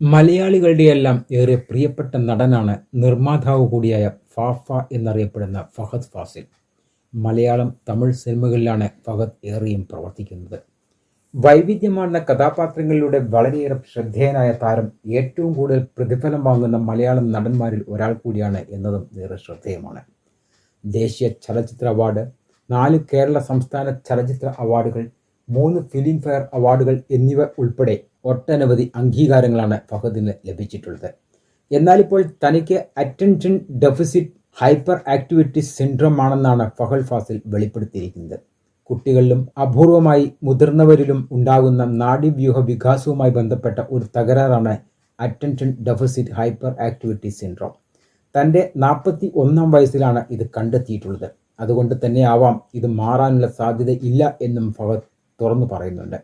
മലയാളികളുടെയെല്ലാം ഏറെ പ്രിയപ്പെട്ട നടനാണ് നിർമ്മാതാവ് കൂടിയായ ഫാഫ എന്നറിയപ്പെടുന്ന ഫഹദ് ഫാസിൽ. മലയാളം തമിഴ് സിനിമകളിലാണ് ഫഹദ് ഏറെയും പ്രവർത്തിക്കുന്നത്. വൈവിധ്യമാർന്ന കഥാപാത്രങ്ങളിലൂടെ വളരെയേറെ ശ്രദ്ധേയനായ താരം ഏറ്റവും കൂടുതൽ പ്രതിഫലം വാങ്ങുന്ന മലയാളം നടന്മാരിൽ ഒരാൾ കൂടിയാണ് എന്നതും ഏറെ ശ്രദ്ധേയമാണ്. ദേശീയ ചലച്ചിത്ര അവാർഡ് നാല് കേരള സംസ്ഥാന ചലച്ചിത്ര അവാർഡുകൾ മൂന്ന് ഫിലിം ഫെയർ അവാർഡുകൾ എന്നിവ ഉൾപ്പെടെ ഒട്ടനവധി അംഗീകാരങ്ങളാണ് ഫഹദിന് ലഭിച്ചിട്ടുള്ളത്. എന്നാൽ ഇപ്പോൾ തനിക്ക് attention deficit hyper activity syndrome ആണെന്നാണ് ഫഹൽ ഫാസിൽ വെളിപ്പെടുത്തിയിരിക്കുന്നത്. കുട്ടികളിലും അപൂർവമായി മുതിർന്നവരിലും ഉണ്ടാകുന്ന നാഡീവ്യൂഹ വികാസവുമായി ബന്ധപ്പെട്ട ഒരു തകരാറാണ് attention deficit hyper activity syndrome തന്റെ നാൽപ്പത്തി ഒന്നാം വയസ്സിലാണ് ഇത് കണ്ടെത്തിയിട്ടുള്ളത്. അതുകൊണ്ട് തന്നെ ആവാം ഇത് മാറാനുള്ള സാധ്യത ഇല്ല എന്നും ഫഹദ് തുറന്നു പറയുന്നുണ്ട്.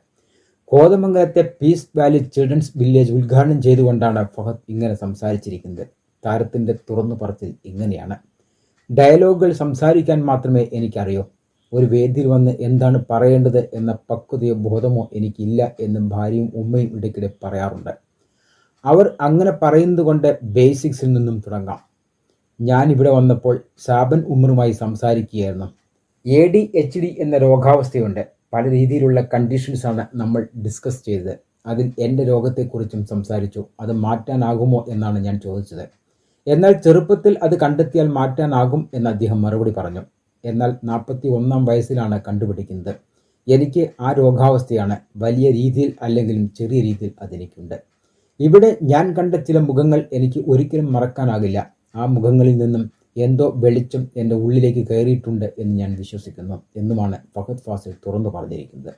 കോതമംഗലത്തെ പീസ് വാലി ചിൽഡ്രൻസ് വില്ലേജ് ഉദ്ഘാടനം ചെയ്തുകൊണ്ടാണ് ഫഹദ് ഇങ്ങനെ സംസാരിച്ചിരിക്കുന്നത്. താരത്തിന്റെ തുറന്നു പറച്ചിൽ ഇങ്ങനെയാണ്. ഡയലോഗുകൾ സംസാരിക്കാൻ മാത്രമേ എനിക്കറിയൂ. ഒരു വേദിയിൽ വന്ന് എന്താണ് പറയേണ്ടത് എന്ന പക്വതയോ ബോധമോ എനിക്കില്ല എന്നും ഭാര്യയും ഉമ്മയും ഇടയ്ക്കിടെ പറയാറുണ്ട്. അവർ അങ്ങനെ പറയുന്നത് കൊണ്ട് ബേസിക്സിൽ നിന്നും തുടങ്ങാം. ഞാൻ ഇവിടെ വന്നപ്പോൾ സാബൻ ഉമ്മറുമായി സംസാരിക്കുകയായിരുന്നു. എ ഡി എച്ച് ഡി എന്ന രോഗാവസ്ഥയുണ്ട്. പല രീതിയിലുള്ള കണ്ടീഷൻസാണ് നമ്മൾ ഡിസ്കസ് ചെയ്തത്. അതിൽ എന്റെ രോഗത്തെക്കുറിച്ചും സംസാരിച്ചു. അത് മാറ്റാനാകുമോ എന്നാണ് ഞാൻ ചോദിച്ചത്. എന്നാൽ ചെറുപ്പത്തിൽ അത് കണ്ടെത്തിയാൽ മാറ്റാനാകും എന്ന് അദ്ദേഹം മറുപടി പറഞ്ഞു. എന്നാൽ നാൽപ്പത്തി ഒന്നാം വയസ്സിലാണ് കണ്ടുപിടിക്കുന്നത്. എനിക്ക് ആ രോഗാവസ്ഥയാണ് വലിയ രീതിയിൽ അല്ലെങ്കിലും ചെറിയ രീതിയിൽ അതെനിക്കുണ്ട്. ഇവിടെ ഞാൻ കണ്ട ചില മുഖങ്ങൾ എനിക്ക് ഒരിക്കലും മറക്കാനാകില്ല. ആ മുഖങ്ങളിൽ നിന്നും എന്തോ വെളിച്ചം എന്റെ ഉള്ളിലേക്ക് കയറിയിട്ടുണ്ട് എന്ന് ഞാൻ വിശ്വസിക്കുന്നു എന്നുമാണ് ഫഹദ് ഫാസിൽ തുറന്നു പറഞ്ഞിരിക്കുന്നത്.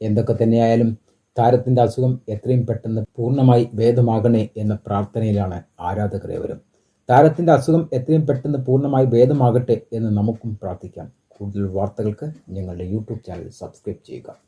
എന്തൊക്കെ തന്നെയായാലും താരത്തിന്റെ അസുഖം എത്രയും പെട്ടെന്ന് പൂർണമായി ഭേദമാകണേ എന്ന പ്രാർത്ഥനയിലാണ് ആരാധകർ ഏവരും. താരത്തിന്റെ അസുഖം എത്രയും പെട്ടെന്ന് പൂർണമായി ഭേദമാകട്ടെ എന്ന് നമുക്കും പ്രാർത്ഥിക്കാം. കൂടുതൽ വാർത്തകൾക്ക് ഞങ്ങളുടെ യൂട്യൂബ് ചാനൽ സബ്സ്ക്രൈബ് ചെയ്യുക.